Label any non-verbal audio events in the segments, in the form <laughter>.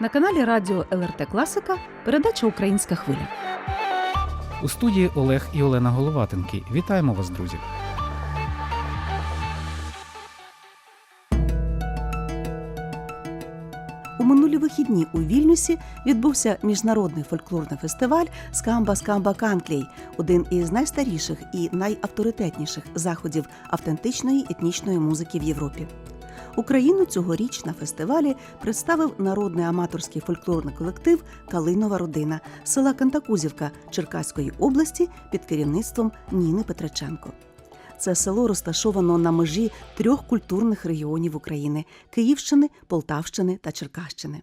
На каналі Радіо ЛРТ Класика передача Українська хвиля. У студії Олег і Олена Головатенки. Вітаємо вас, друзі! У минулі вихідні у Вільнюсі відбувся міжнародний фольклорний фестиваль Скамба Скамба Канклей, один із найстаріших і найавторитетніших заходів автентичної етнічної музики в Європі. Україну цьогоріч на фестивалі представив народний аматорський фольклорний колектив Калинова родина села Кантакузівка Черкаської області під керівництвом Ніни Петриченко. Це село розташовано на межі трьох культурних регіонів України Київщини, Полтавщини та Черкащини.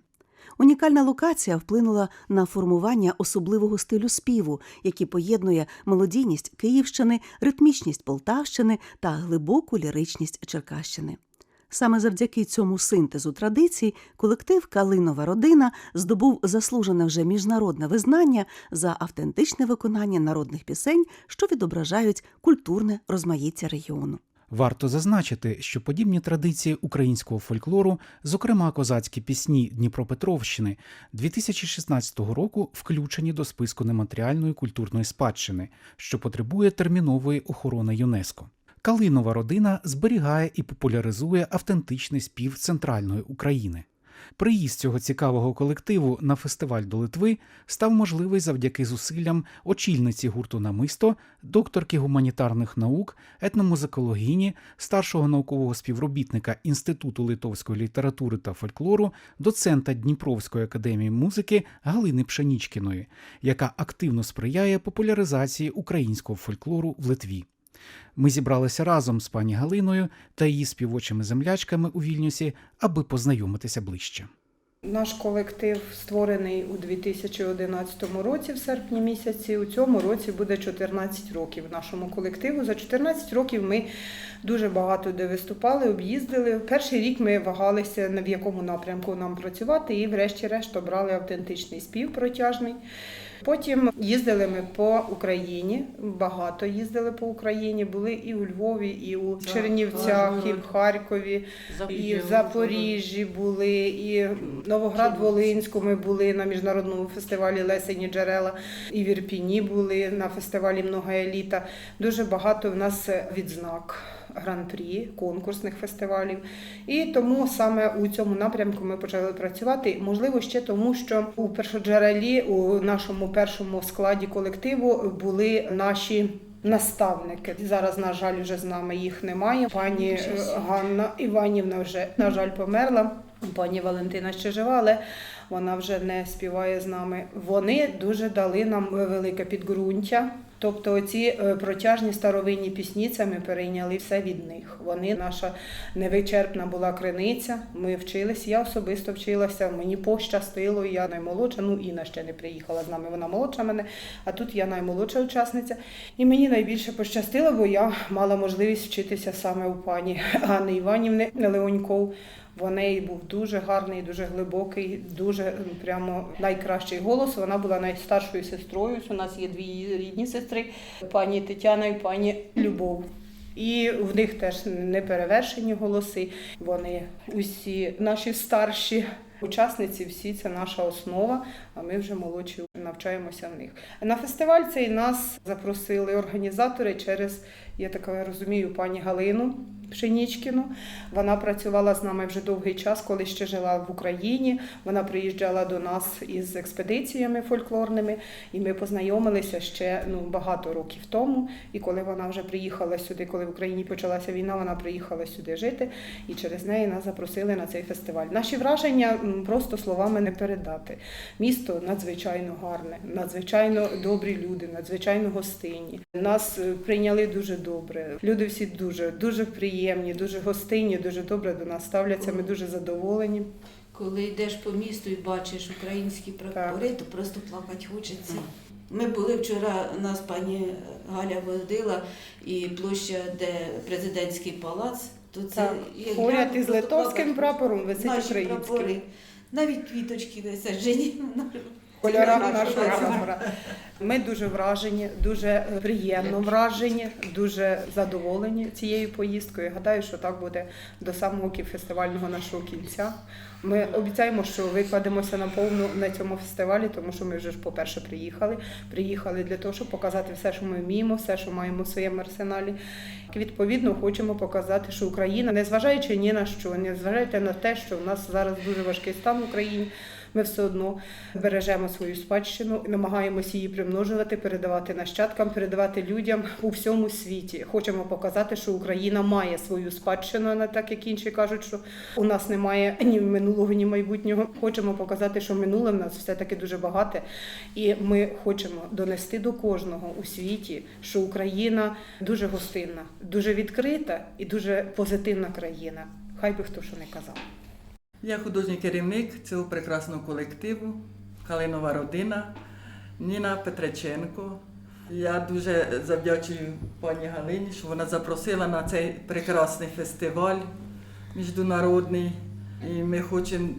Унікальна локація вплинула на формування особливого стилю співу, який поєднує мелодійність Київщини, ритмічність Полтавщини та глибоку ліричність Черкащини. Саме завдяки цьому синтезу традицій колектив Калинова родина здобув заслужене вже міжнародне визнання за автентичне виконання народних пісень, що відображають культурне розмаїття регіону. Варто зазначити, що подібні традиції українського фольклору, зокрема козацькі пісні Дніпропетровщини, 2016 року включені до списку нематеріальної культурної спадщини, що потребує термінової охорони ЮНЕСКО. Калинова родина зберігає і популяризує автентичний спів центральної України. Приїзд цього цікавого колективу на фестиваль до Литви став можливий завдяки зусиллям очільниці гурту Намисто, докторки гуманітарних наук, етномузикологині, старшого наукового співробітника Інституту литовської літератури та фольклору, доцента Дніпровської академії музики Галини Пшенічкіної, яка активно сприяє популяризації українського фольклору в Литві. Ми зібралися разом з пані Галиною та її співочими землячками у Вільнюсі, аби познайомитися ближче. Наш колектив створений у 2011 році, в серпні місяці. У цьому році буде 14 років нашому колективу. За 14 років ми дуже багато де виступали, об'їздили. Перший рік ми вагалися, в якому напрямку нам працювати, і, врешті-решт, обрали автентичний спів протяжний. Потім їздили ми по Україні, багато їздили по Україні, були і у Львові, і у Чернівцях, і в Харкові, і в Запоріжжі були, і в Новоград-Волинську ми були на міжнародному фестивалі Лесені Джерела, і в Ірпіні були на фестивалі Много еліта. Дуже багато в нас відзнак. Гран-прі конкурсних фестивалів, і тому саме у цьому напрямку ми почали працювати. Можливо, ще тому, що у першоджерелі у нашому першому складі колективу були наші. Наставники зараз, на жаль, вже з нами їх немає. Пані е, Ганна Іванівна вже на жаль померла. Пані Валентина ще жива, але вона вже не співає з нами. Вони дуже дали нам велике підґрунтя. Тобто ці протяжні старовинні пісні це ми перейняли все від них. Вони наша невичерпна була криниця. Ми вчились. Я особисто вчилася. Мені пощастило. Я наймолодша. Ну Інна ще не приїхала з нами. Вона молодша мене. А тут я наймолодша учасниця. І мені найбільше пощастило, бо я мала можливість вчитися саме у пані Ганни Іванівни Леоньков. В неї був дуже гарний, дуже глибокий, дуже прямо найкращий голос. Вона була найстаршою сестрою. У нас є дві рідні сестри, пані Тетяна і пані Любов. І в них теж неперевершені голоси. Вони усі наші старші учасниці, всі це наша основа. А ми вже молодші навчаємося в них. На фестиваль цей нас запросили організатори через, я так розумію, пані Галину. Пшенічкіну. Вона працювала з нами вже довгий час, коли ще жила в Україні. Вона приїжджала до нас із експедиціями фольклорними, і ми познайомилися ще ну, багато років тому. І коли вона вже приїхала сюди, коли в Україні почалася війна, вона приїхала сюди жити, і через неї нас запросили на цей фестиваль. Наші враження просто словами не передати. Місто надзвичайно гарне, надзвичайно добрі люди, надзвичайно гостинні. Нас прийняли дуже добре. Люди всі дуже, дуже приємні приємні, дуже гостинні, дуже добре до нас ставляться. Ми дуже задоволені. Коли йдеш по місту і бачиш українські прапори, то просто плакати хочеться. Ми були вчора, нас пані Галя водила, і площа, де президентський палац, то це Так, як поряд із литовським плакати. прапором висить Наші український. прапори. Навіть квіточки висаджені. Кольорах нашого прапора. Ми дуже вражені, дуже приємно вражені, дуже задоволені цією поїздкою. Гадаю, що так буде до самого фестивального нашого кінця. Ми обіцяємо, що викладемося наповну на цьому фестивалі, тому що ми вже ж, по-перше, приїхали. Приїхали для того, щоб показати все, що ми вміємо, все, що маємо в своєму арсеналі. Відповідно, хочемо показати, що Україна, незважаючи ні на що, незважаючи на те, що в нас зараз дуже важкий стан в Україні, ми все одно бережемо свою спадщину, намагаємося її примножувати, передавати нащадкам, передавати людям у всьому світі. Хочемо показати, що Україна має свою спадщину, не так як інші кажуть, що у нас немає ні минулого, ні майбутнього. Хочемо показати, що минуле в нас все таки дуже багате, і ми хочемо донести до кожного у світі, що Україна дуже гостинна, дуже відкрита і дуже позитивна країна. Хай би хто що не казав. Я художній керівник цього прекрасного колективу Калинова родина Ніна Петриченко. Я дуже завдячую пані Галині, що вона запросила на цей прекрасний фестиваль міжнародний. І ми хочемо,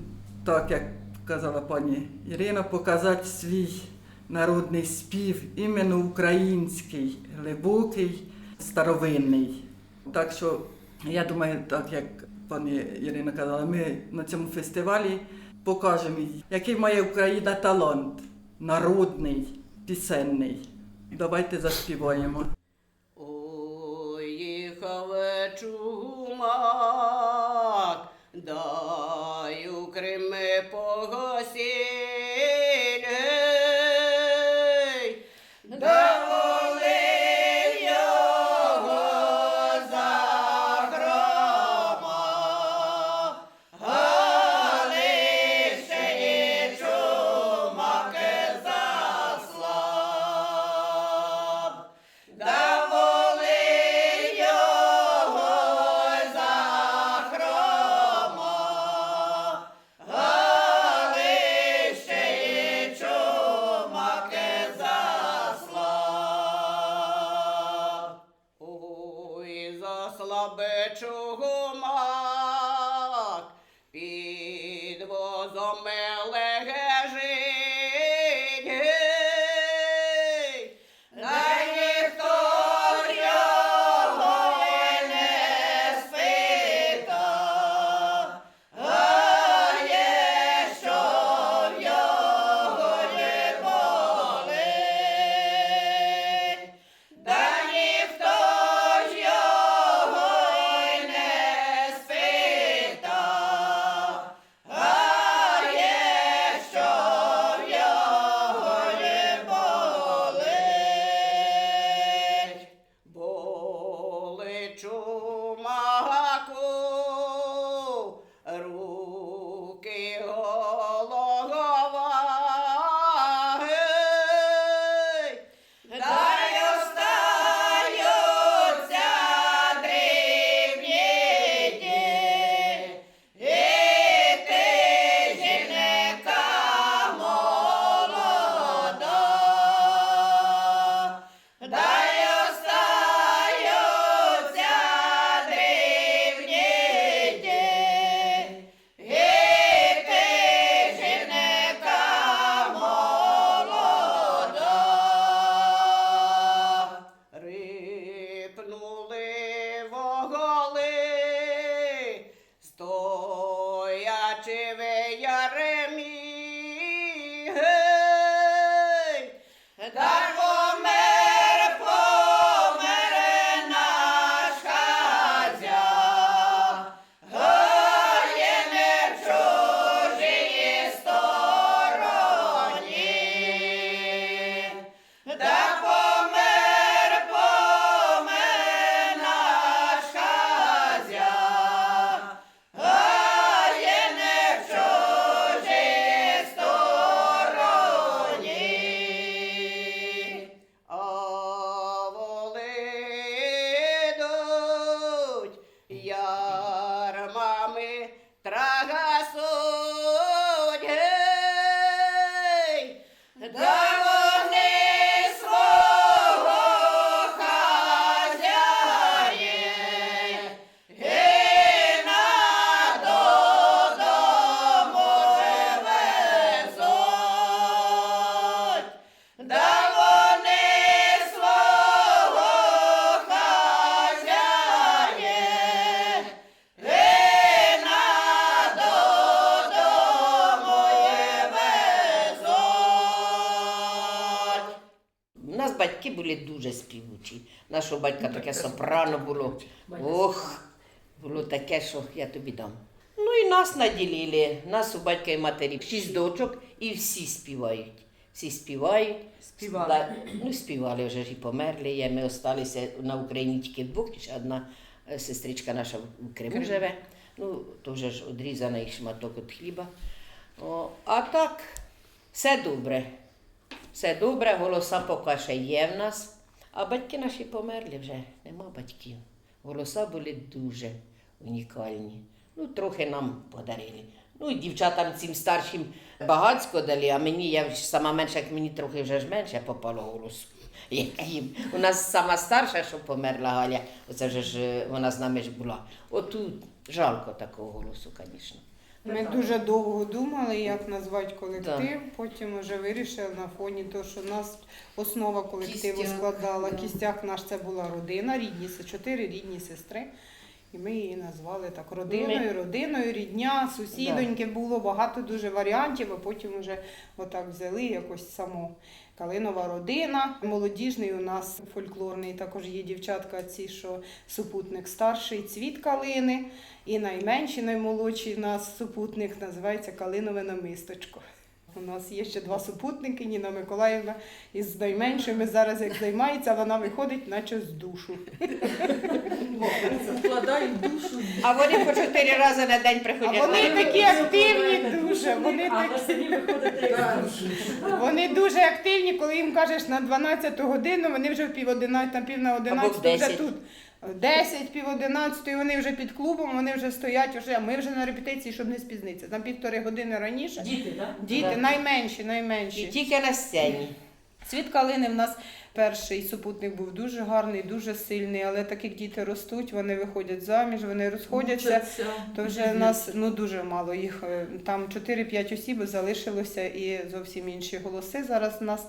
так як казала пані Ірина, показати свій народний спів, іменно український, глибокий, старовинний. Так що я думаю, так як пані Ірина казала, ми на цьому фестивалі покажемо, який має Україна талант, народний, пісенний. Давайте заспіваємо. Ой, чумак, дай у Крими погасінь, батька таке сопрано було. Ох, було таке, що я тобі дам. Ну і нас наділили, нас у батька і матері шість дочок, і всі співають. Всі співають. Співали. Ну, співали вже ж і померли. є. Ми залишилися на Україні тільки вдвох, ще одна е, сестричка наша в Криму живе. Ну, то вже ж одрізаний шматок від хліба. О, а так, все добре. Все добре, голоса поки ще є в нас. А батьки наші померли вже, нема батьків. Голоса були дуже унікальні. Ну, трохи нам подарили. Ну, і дівчатам цим старшим багацько дали, а мені, я сама менша, як мені трохи вже ж менше попало голосу. Їм. У нас сама старша, що померла Галя, оце ж вона з нами ж була. Отут жалко такого голосу, звісно. Ми дуже довго думали, як назвати колектив. Потім вже вирішили на фоні того, що нас основа колективу Кістяк, складала. да. Кістяк наш це була родина, рідні чотири рідні сестри. І ми її назвали так родиною, родиною, рідня, сусідоньки було багато дуже варіантів, а потім вже отак взяли якось само. Калинова родина, молодіжний у нас фольклорний, також є дівчатка, ці, що супутник старший, цвіт калини. І найменші, наймолодший у нас супутник називається Калинове намисточко. У нас є ще два супутники, Ніна Миколаївна із найменшими зараз як займається, вона виходить, наче з душу. Вкладають душу. А вони по чотири рази на день А приходять. вони такі активні дуже. Вони, А так, вони дуже активні, коли їм кажеш на 12 годину, вони вже в пів 11, на пів на 11 вже тут. 10, пів 11, вони вже під клубом, вони вже стоять, вже, ми вже на репетиції, щоб не спізнитися. На півтори години раніше. Діти, так? Діти Да. найменші, І найменші. тільки на сцені. Цвіт калини в нас перший супутник був дуже гарний, дуже сильний, але так як діти ростуть, вони виходять заміж, вони розходяться. Мучаться. То вже в нас ну дуже мало їх. е, Там 4-5 осіб залишилося і зовсім інші голоси. Зараз в нас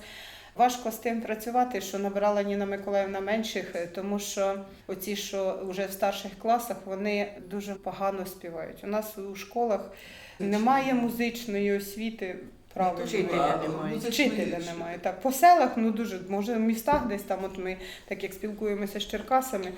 важко з тим працювати, що набрала Ніна Миколаївна менших, е, тому що оці, що вже в старших класах, вони дуже погано співають. У нас у школах немає музичної освіти. Правильно, Вчителя немає. немає. Вчителя немає. Так, по селах, ну дуже, може, в містах десь там, от ми, так як спілкуємося з Черкасами,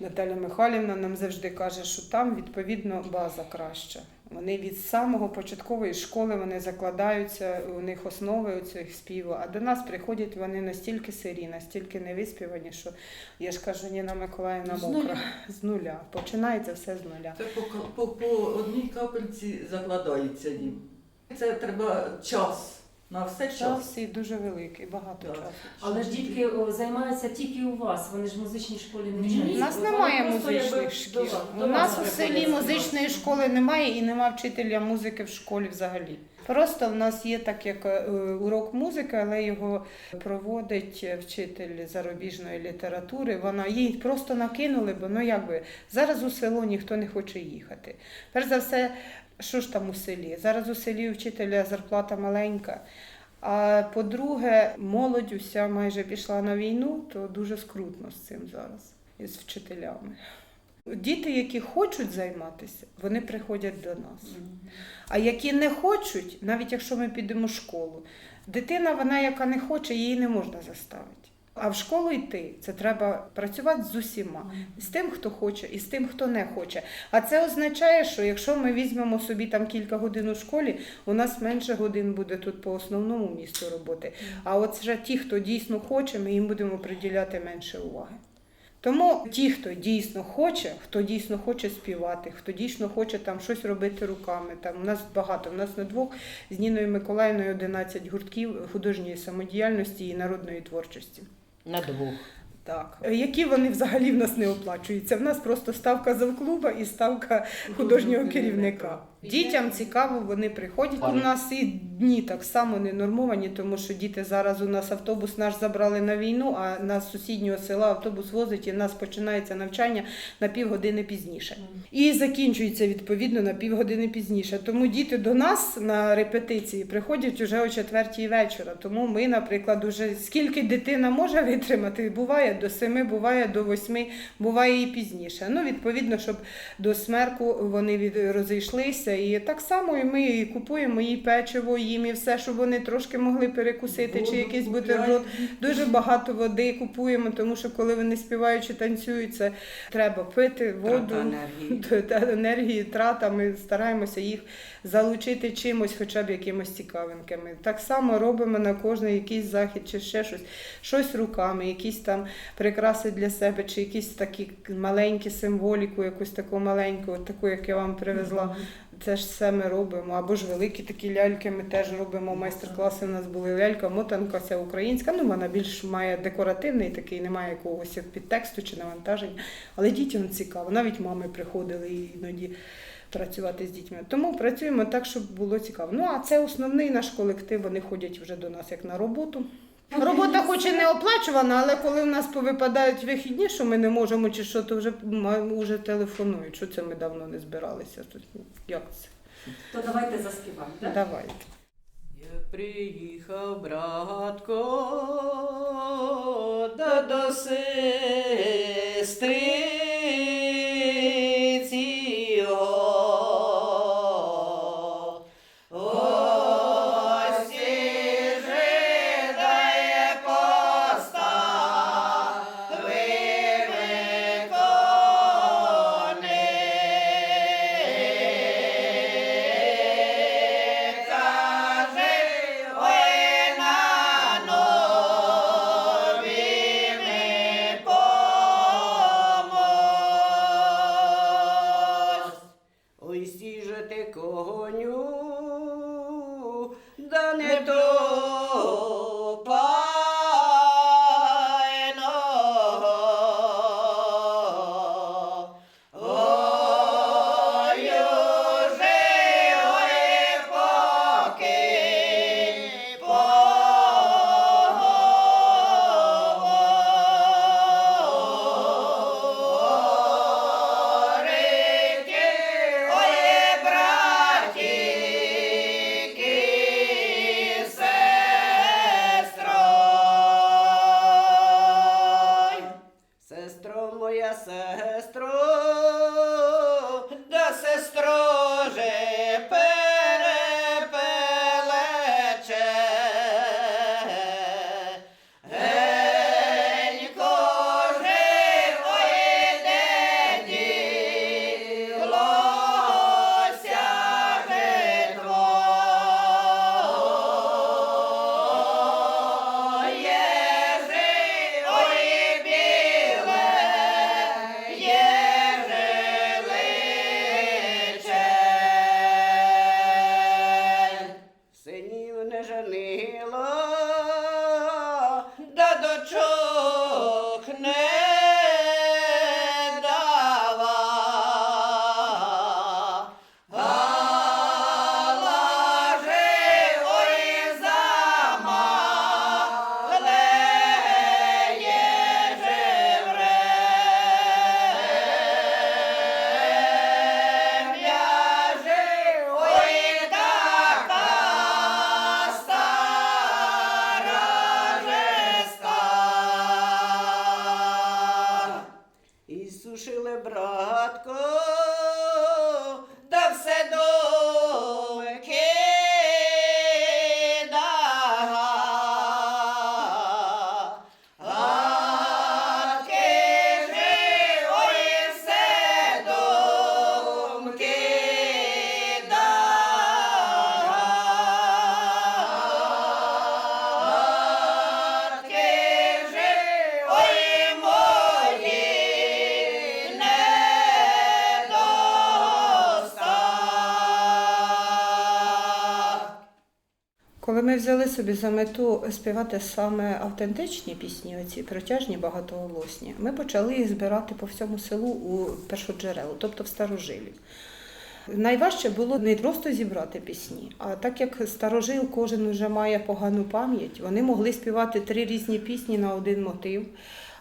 Наталя Михайлівна нам завжди каже, що там відповідно база краща. Вони від самого початкової школи вони закладаються, у них основи у цих співу. А до нас приходять вони настільки сирі, настільки невиспівані, що я ж кажу, Ніна Миколаївна мокра з нуля. Починається все з нуля. Це по, по, по одній капельці закладається їм. Це треба час. На все час. Час і дуже великий, багато Так. часу. Але ж дітки о, займаються тільки у вас, вони ж в музичній школі не вчаться. У нас Вони немає просто якби музичних до шкіл. вас- У нас у селі приходять. музичної школи немає і нема вчителя музики в школі взагалі. Просто в нас є так як е, урок музики, але його проводить вчитель зарубіжної літератури. Вона їй просто накинули, бо ну якби зараз у село ніхто не хоче їхати. Перш за все, що ж там у селі? Зараз у селі у вчителя зарплата маленька. А по-друге, молодь уся майже пішла на війну, то дуже скрутно з цим зараз із вчителями. Діти, які хочуть займатися, вони приходять до нас. А які не хочуть, навіть якщо ми підемо в школу, дитина, вона, яка не хоче, її не можна заставити. А в школу йти це треба працювати з усіма, з тим, хто хоче, і з тим, хто не хоче. А це означає, що якщо ми візьмемо собі там кілька годин у школі, у нас менше годин буде тут по основному місту роботи. А от вже ті, хто дійсно хоче, ми їм будемо приділяти менше уваги. Тому ті, хто дійсно хоче, хто дійсно хоче співати, хто дійсно хоче там щось робити руками. Там у нас багато. У нас на двох з Ніною Миколаївною 11 гуртків художньої самодіяльності і народної творчості. На двох. Так, які вони взагалі в нас не оплачуються. В нас просто ставка завклуба і ставка художнього керівника. Дітям цікаво, вони приходять. У нас і дні так само не нормовані, тому що діти зараз у нас автобус наш забрали на війну, а нас з сусіднього села автобус возить, і в нас починається навчання на півгодини пізніше. І закінчується відповідно на півгодини пізніше. Тому діти до нас на репетиції приходять уже о четвертій вечора. Тому ми, наприклад, уже скільки дитина може витримати, буває до семи, буває до восьми, буває і пізніше. Ну, відповідно, щоб до смерку вони від, розійшлися. І так само і ми і купуємо і печиво їм, і все, щоб вони трошки могли перекусити, чи якийсь бутерброд. Дуже багато води купуємо, тому що коли вони співаючи танцюють, це треба пити воду, енергії. <laughs> та енергії, трата. Ми стараємося їх залучити чимось, хоча б якимось цікавинками. Так само робимо на кожний якийсь захід чи ще щось, щось руками, якісь там прикраси для себе, чи якісь такі маленькі символіку, якусь таку маленьку, таку, як я вам привезла. Це ж все ми робимо. Або ж великі такі ляльки ми теж робимо. Майстер-класи у нас були лялька, мотанка, ця українська. Ну, вона більш має декоративний такий, немає якогось підтексту чи навантаження. Але дітям цікаво. Навіть мами приходили іноді працювати з дітьми. Тому працюємо так, щоб було цікаво. Ну а це основний наш колектив. Вони ходять вже до нас як на роботу. Робота хоч і не оплачувана, але коли в нас повипадають вихідні, що ми не можемо чи що, то вже, м, вже телефонують. Що це ми давно не збиралися. Тут, Як це? То давайте заспіваємо. так? Давайте. Я приїхав, братко, да до сестриці да не братко, собі за мету співати саме автентичні пісні, оці протяжні багатоголосні, ми почали їх збирати по всьому селу у першоджерелу, тобто в старожилі. Найважче було не просто зібрати пісні, а так як старожил кожен вже має погану пам'ять, вони могли співати три різні пісні на один мотив.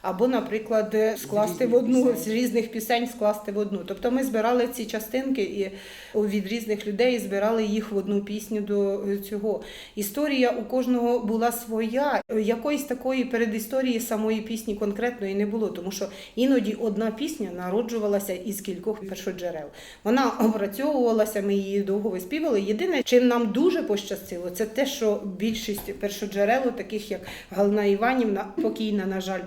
Або, наприклад, скласти в одну з різних пісень, скласти в одну. Тобто ми збирали ці частинки і від різних людей збирали їх в одну пісню до цього. Історія у кожного була своя. Якоїсь такої передісторії самої пісні конкретної не було, тому що іноді одна пісня народжувалася із кількох першоджерел. Вона опрацьовувалася, ми її довго виспівали. Єдине, чим нам дуже пощастило, це те, що більшість першоджерел, таких як Галина Іванівна, покійна, на жаль,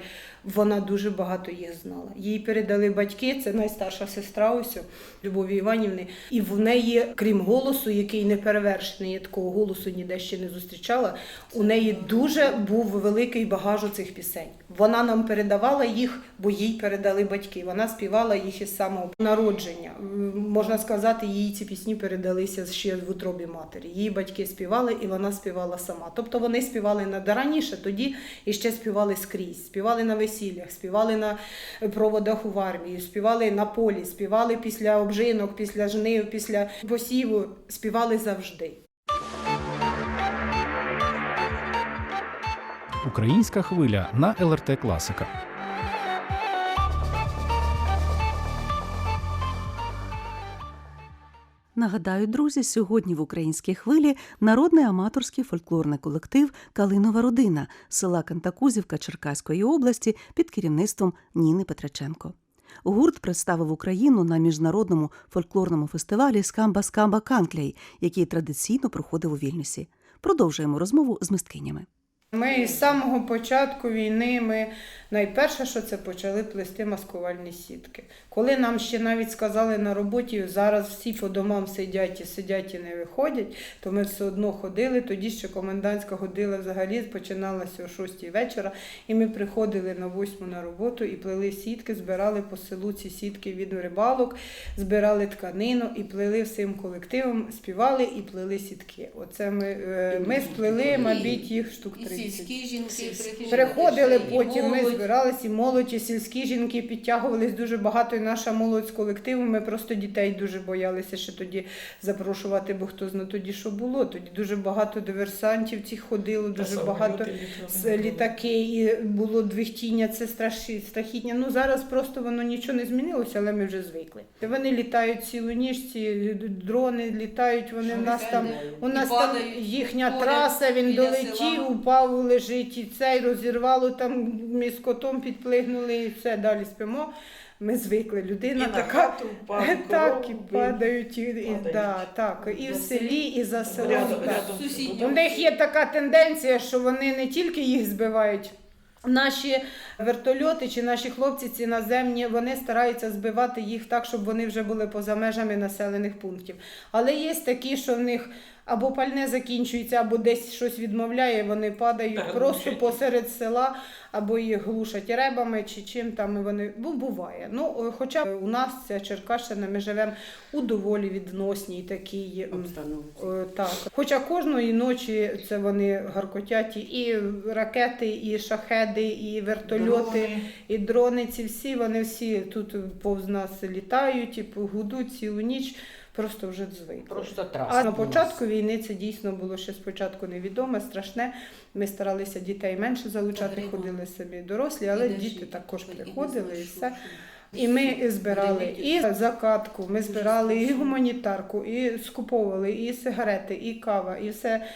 вона дуже багато їх знала. Їй передали батьки, це найстарша сестра ось Любові Іванівни. І в неї, крім голосу, який не перевершений, я такого голосу ніде ще не зустрічала. У неї дуже був великий багаж цих пісень. Вона нам передавала їх, бо їй передали батьки. Вона співала їх із самого народження. Можна сказати, їй ці пісні передалися ще в утробі матері. Її батьки співали, і вона співала сама. Тобто вони співали раніше, тоді і ще співали скрізь. Співали на весіллях, співали на проводах у армії, співали на полі, співали після обжинок, після жнив, після посіву, співали завжди. Українська хвиля на ЛРТ Класика. Нагадаю, друзі, сьогодні в українській хвилі народний аматорський фольклорний колектив Калинова родина села Кантакузівка Черкаської області під керівництвом Ніни Петраченко. Гурт представив Україну на міжнародному фольклорному фестивалі Скамба Скамба Канклей, який традиційно проходив у Вільнюсі. Продовжуємо розмову з мисткинями. Ми з самого початку війни ми найперше, що це почали плести маскувальні сітки. Коли нам ще навіть сказали на роботі, зараз всі по домам сидять і сидять і не виходять, то ми все одно ходили. Тоді ще комендантська година взагалі починалася о 6 вечора, і ми приходили на 8 на роботу і плели сітки, збирали по селу ці сітки від рибалок, збирали тканину і плели всім колективом, співали і плели сітки. Оце ми, е, ми сплели, мабуть, їх штук 30. Сільські жінки Приходили і потім, ми молодь. збиралися, і молодь, і сільські жінки підтягувались дуже багато, і наша молодь з колективу. Ми просто дітей дуже боялися ще тоді запрошувати, бо хто знає тоді, що було. Тоді дуже багато диверсантів цих ходило, дуже багато з літаки, і було двихтіння, це страшні, страхітня. Ну зараз просто воно нічого не змінилося, але ми вже звикли. Вони літають цілу ніч, ці дрони літають, вони в нас там. У нас там їхня поряд траса, він долетів, села. упав, лежить, і цей розірвало там ми з котом підплигнули, і все, далі спимо. Ми звикли. Людина така. <laughs> так, і падають, і, і, да, так, і в селі, і за селом. У них є така тенденція, що вони не тільки їх збивають. Наші вертольоти чи наші хлопці ці наземні вони стараються збивати їх так, щоб вони вже були поза межами населених пунктів. Але є такі, що в них або пальне закінчується, або десь щось відмовляє, вони падають Так, просто глушать. посеред села, або їх глушать ребами чи чим там і вони. Ну, буває. Ну, е, хоча у нас ця Черкащина, ми живемо у доволі відносній такій м, Е, Так, хоча кожної ночі це вони гаркотять і ракети, і шахеди, і вертольоти, і дрони. Ці всі вони всі тут повз нас літають і гудуть цілу ніч. Просто вже звикли. Просто А на початку війни це дійсно було ще спочатку невідоме, страшне. Ми старалися дітей менше залучати, ходили самі дорослі, але І діти також І приходили і все. І ми збирали і закатку, ми збирали і гуманітарку, і скуповували, і сигарети, і кава, і все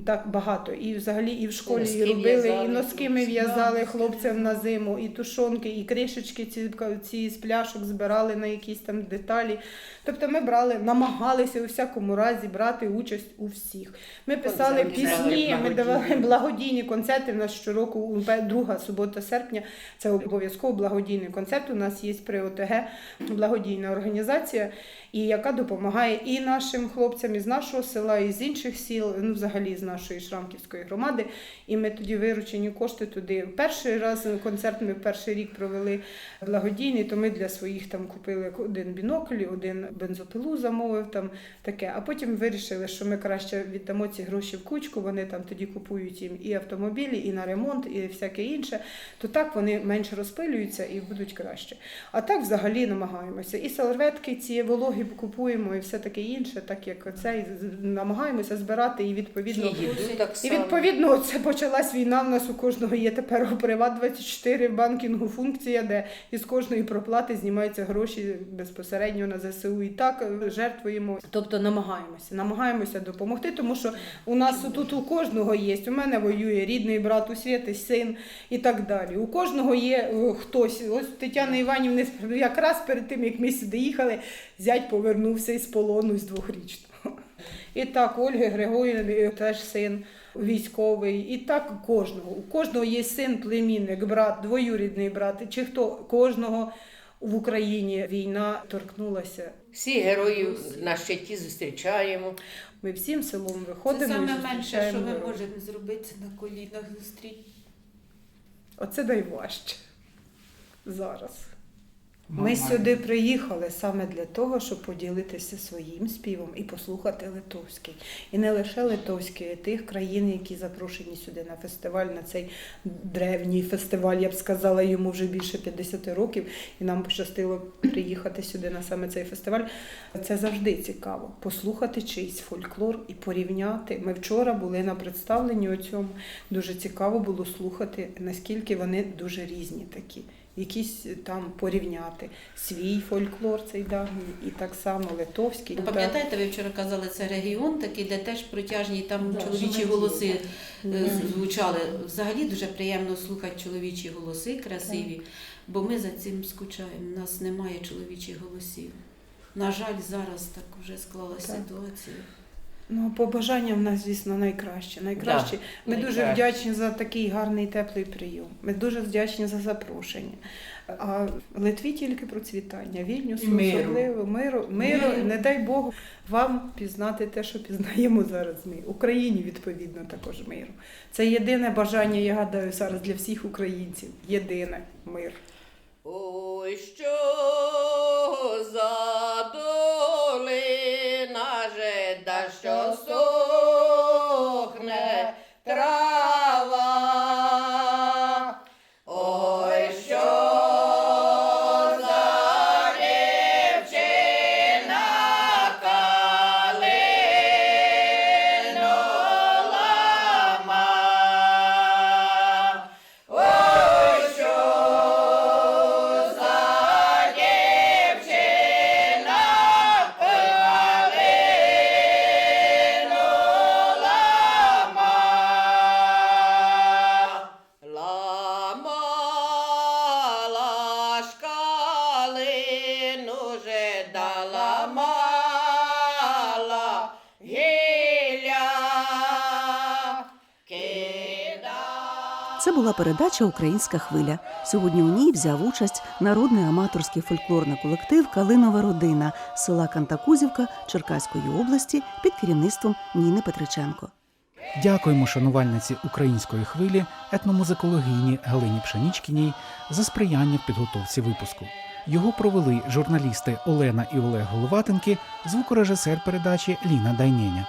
так багато. І взагалі і в школі носки і робили, в'язали, і носки ми в'язали Да, хлопцям на зиму, і тушонки, і кришечки ці, ці з пляшок збирали на якісь там деталі. Тобто ми брали, намагалися у всякому разі брати участь у всіх. Ми писали пісні, ми давали благодійні концерти. У нас щороку друга субота серпня. Це обов'язково благодійний концерт. У нас є при ОТГ благодійна організація, і яка допомагає і нашим хлопцям із нашого села, і з інших сіл, ну взагалі з нашої Шрамківської громади. І ми тоді виручені кошти туди. Перший раз концерт ми перший рік провели благодійний, то ми для своїх там купили один бінокль, один бензопилу замовив там таке. А потім вирішили, що ми краще віддамо ці гроші в кучку. Вони там тоді купують їм і автомобілі, і на ремонт, і всяке інше. То так вони менше розпилюються і будуть краще. А так взагалі намагаємося. І салветки ці вологі купуємо, і все таке інше, так як це і намагаємося збирати і відповідно так І відповідно це почалась війна. В нас у кожного є тепер у Приват 24 банкінгу функція, де із кожної проплати знімаються гроші безпосередньо на ЗСУ. І так е, жертвуємо. Тобто намагаємося, намагаємося допомогти, тому що у нас тут у кожного є. У мене воює рідний брат, у Світи син і так далі. У кожного є е, хтось. Ось Тетяна Іванівна якраз перед тим, як ми сюди їхали, зять повернувся із полону з двохрічного. І так, Ольги Григорівни теж син військовий. І так у кожного. У кожного є син, племінник, брат, двоюрідний брат. Чи хто кожного в Україні війна торкнулася. Всі героїв на щиті зустрічаємо. Ми всім селом виходимо. і саме менше, що ми можемо зробити на колінах зустріч. Оце найважче зараз. Ми сюди приїхали саме для того, щоб поділитися своїм співом і послухати литовський. І не лише литовський, а й тих країн, які запрошені сюди на фестиваль, на цей древній фестиваль. Я б сказала, йому вже більше 50 років, і нам пощастило приїхати сюди на саме цей фестиваль. Це завжди цікаво послухати чийсь фольклор і порівняти. Ми вчора були на представленні у цьому. Дуже цікаво було слухати, наскільки вони дуже різні такі. Якісь там порівняти свій фольклор цей давній і так само литовський. Ну, Пам'ятаєте, ви вчора казали, це регіон такий, де теж протяжні там Да, чоловічі голоси е, звучали. Взагалі дуже приємно слухати чоловічі голоси красиві, бо ми за цим скучаємо. У нас немає чоловічих голосів. На жаль, зараз так вже склалася Так. ситуація. Ну, побажання в нас, звісно, найкраще. найкраще. Ми дуже вдячні за такий гарний теплий прийом. Ми дуже вдячні за запрошення. А в Литві тільки процвітання, миру. особливо, миру, миру, Миру. не дай Бог вам пізнати те, що пізнаємо зараз ми. Україні, відповідно, також миру. Це єдине бажання, я гадаю, зараз для всіх українців. Єдине мир. Ой, що за Була передача Українська хвиля. Сьогодні у ній взяв участь народний аматорський фольклорний колектив Калинова родина села Кантакузівка Черкаської області під керівництвом Ніни Петриченко. Дякуємо шанувальниці української хвилі етномузикологині Галині Пшенічкіній за сприяння в підготовці випуску. Його провели журналісти Олена і Олег Головатенки, звукорежисер передачі Ліна Дайнєня.